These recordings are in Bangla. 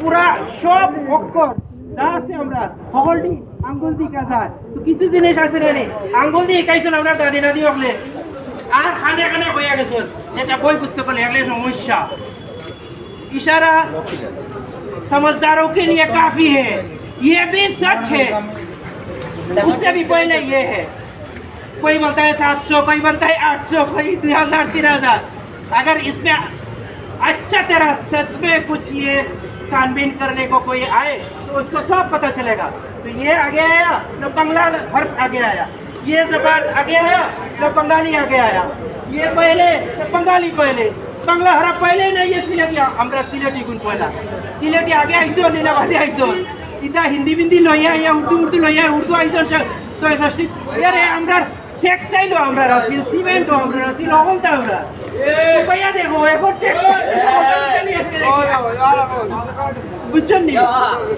পুরা সব অক্ষর যা আছে আমরা সকলটি আঙ্গুল দিয়ে কাজা তো কিছু জিনিস আছে রে আঙ্গুল দিয়ে কাইছেন আমরা দাদি দাদি হকলে আর খানে খানে হইয়া গেছেন এটা বই বুঝতে পারলে এগুলো সমস্যা इशारा समझदारों के लिए काफी है ये भी सच है उससे भी पहले ये है कोई बोलता है सात सौ कोई बोलता है आठ सौ कोई दो हजार तीन हजार अगर इसमें अच्छा तरह सच में कुछ ये छानबीन करने को कोई आए तो उसको सब पता चलेगा तो ये आगे आया तो बंगला हर्फ आगे आया ये जबान आगे आया तो बंगाली आगे आया ये पहले तो बंगाली पहले বাংলা হারা পাইলে না ইয়ে সিলেটি আমরা সিলেটি গুণ পয়লা সিলেটি আগে আইছো নীলাবাদী আইছো ইতা হিন্দি বিন্দি লইয়া ইয়া উর্দু উর্দু লইয়া উর্দু আইছো ছয় ষষ্ঠী এরে আমরা টেক্সটাইলও আমরা রাখি সিমেন্টও আমরা রাখি লগলটা আমরা পাইয়া দেখো এখন বুঝছেন নি?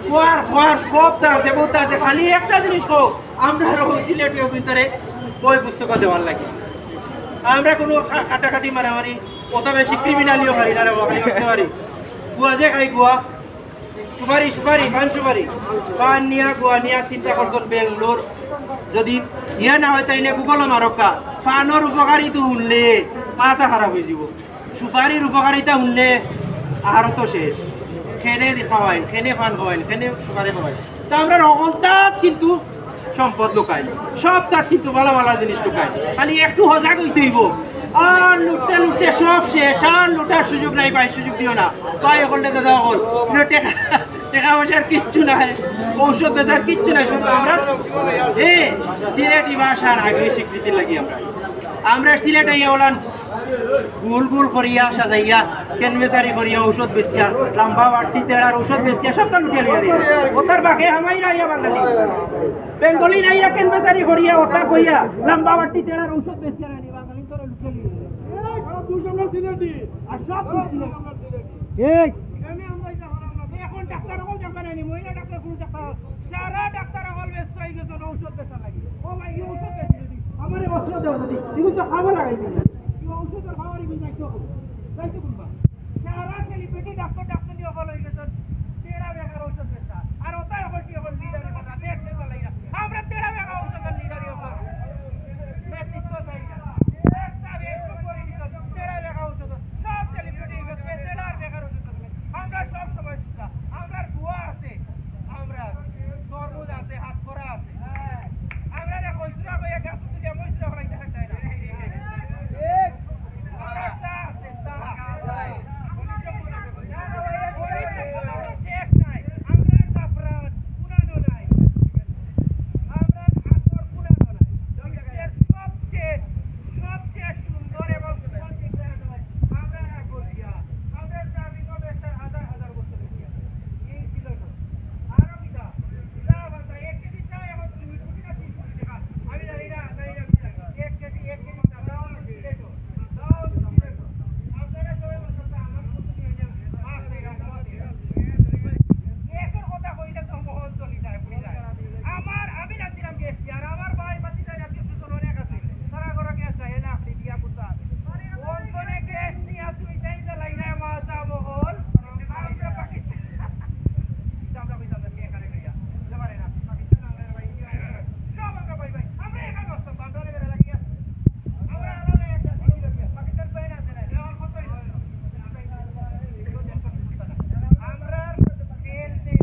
খোয়ার খোয়ার সব তা আছে বহুত আছে খালি একটা জিনিস কো আমরা রো সিলেটের ভিতরে বই পুস্তক দেওয়ার লাগে। আমরা কোনো খা- কাটাকাটি মারামারি অত বেশি ক্রিমিনালিও পারি না রে বাবা, খালি করতে পারি। গুয়া যে খাই গুয়া। সুপারি সুপারি পান সুপারি। পান নিয়া গুয়া নিয়া চিন্তা করছেন বেঙ্গলোর। যদি ইয়া না হয় তাইলে গুগল মারকা। পানের উপকারিতা শুনলে মাথা খারাপ হয়ে যাব। সুপারির উপকারিতা শুনলে আরও তো শেষ। খেনে খাওয়াইন খেনে পান খাওয়াইন খেনে সুপারি খাওয়াইন তা আমরা রকমতাত কিন্তু সম্পদ লুকাই। সব তার কিন্তু ভালো ভালো জিনিস লুকাই। খালি একটু সজাগ হইতে হইব। আর লুটতে লুটতে সব শেষ। আর লুটার সুযোগ নাই, ভাই, সুযোগ দিও না। তাই ওখানে দাদা কিন্তু টাকা টাকা পয়সার কিচ্ছু নাই। ঔষধ বেচার কিচ্ছু নাই। শুধু আমরা এ সিলেটি ভাষার আগে স্বীকৃতি লাগি আমরা। আমরা সিলেটে ওলান গুল গুল করিয়া সাজাইয়া কেনবেচারি করিয়া ঔষধ বেচিয়া লম্বা বাড়তি তেড়ার ঔষধ বেচিয়া সবটা লুটিয়া লিয়া দিয়ে। ওতার বাঘে হামাই রাইয়া বাঙালি বেঙ্গলি নাইরা কেনবেচারি করিয়া ওতা কইয়া লম্বা বাড়তি তেড়ার ঔষধ বেচিয়া রানি বাঙালি তোরা লুটিয়া লিয়া আর সব এই। এখন ডাক্তার হল যাবা নানি মহিলা ডাক্তার কোনো ডাক্তার সারা ডাক্তার হল ব্যস্ত হয়ে গেছে ঔষধ বেচা লাগে। ও ভাই ঔষধ বেচি। আমারে বস্ত্র দেও যদি তুমি তো খাবার লাগাই দিলে। তুমি ঔষধ খাবারই বিল যাইতো যাইতো কোনবা। সারা খালি পেটে ডাক্তার ডাক্তার নিয়ে ভালো হয়ে গেছে